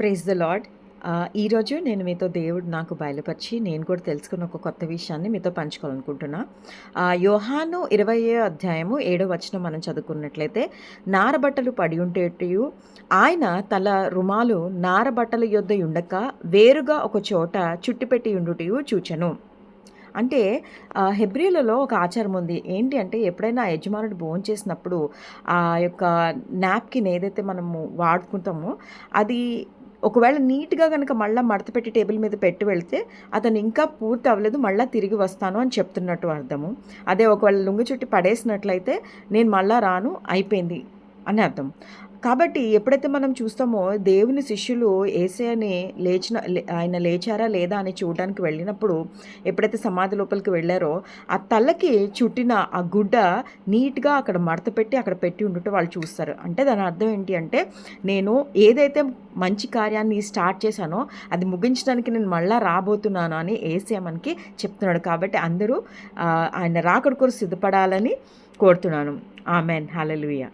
Praise the lord ఈరోజు నేను మీతో దేవుడు నాకు బయలుపరిచి నేను కూడా తెలుసుకున్న ఒక కొత్త విషయాన్ని మీతో పంచుకోవాలనుకుంటున్నా. యోహాను ఇరవై అధ్యాయము ఏడో వచనం మనం చదువుకున్నట్లయితే నారబట్టలు పడి ఉంటేటియు ఆయన తల రుమాలు నారబట్టల యొద్ద ఉండక వేరుగా ఒక చోట చుట్టుపెట్టి ఉండుటయు చూచను. అంటే హెబ్రిలలో ఒక ఆచారం ఉంది. ఏంటి అంటే ఎప్పుడైనా యజమానుడు భోజనం చేసినప్పుడు ఆ యొక్క నాప్కిన్ ఏదైతే మనము వాడుకుంటామో అది ఒకవేళ నీట్గా కనుక మళ్ళీ మడత పెట్టి టేబుల్ మీద పెట్టి వెళ్తే అతను ఇంకా పూర్తి అవ్వలేదు మళ్ళీ తిరిగి వస్తాను అని చెప్తున్నట్టు అర్థము. అదే ఒకవేళ లుంగి చుట్టి పడేసినట్లయితే నేను మళ్ళీ రాను అయిపోయింది. అని అర్థం. కాబట్టి ఎప్పుడైతే మనం చూస్తామో దేవుని శిష్యులు ఏసయని లేచిన లే- ఆయన లేచారా లేదా అని చూడడానికి వెళ్ళినప్పుడు ఎప్పుడైతే సమాధి లోపలికి వెళ్ళారో ఆ తలకి చుట్టిన ఆ గుడ్డ నీట్గా అక్కడ మడత పెట్టి అక్కడ పెట్టి ఉండటం వాళ్ళు చూస్తారు. అంటే దాని అర్థం ఏంటి అంటే నేను ఏదైతే మంచి కార్యాన్ని స్టార్ట్ చేశానో అది ముగించడానికి నేను మళ్ళా రాబోతున్నాను అని ఏసయ మనకి చెప్తున్నాడు. కాబట్టి అందరూ ఆయన రాకడ కొరకు సిద్ధపడాలని కోరుతున్నాను. ఆమెన్. హలలుయా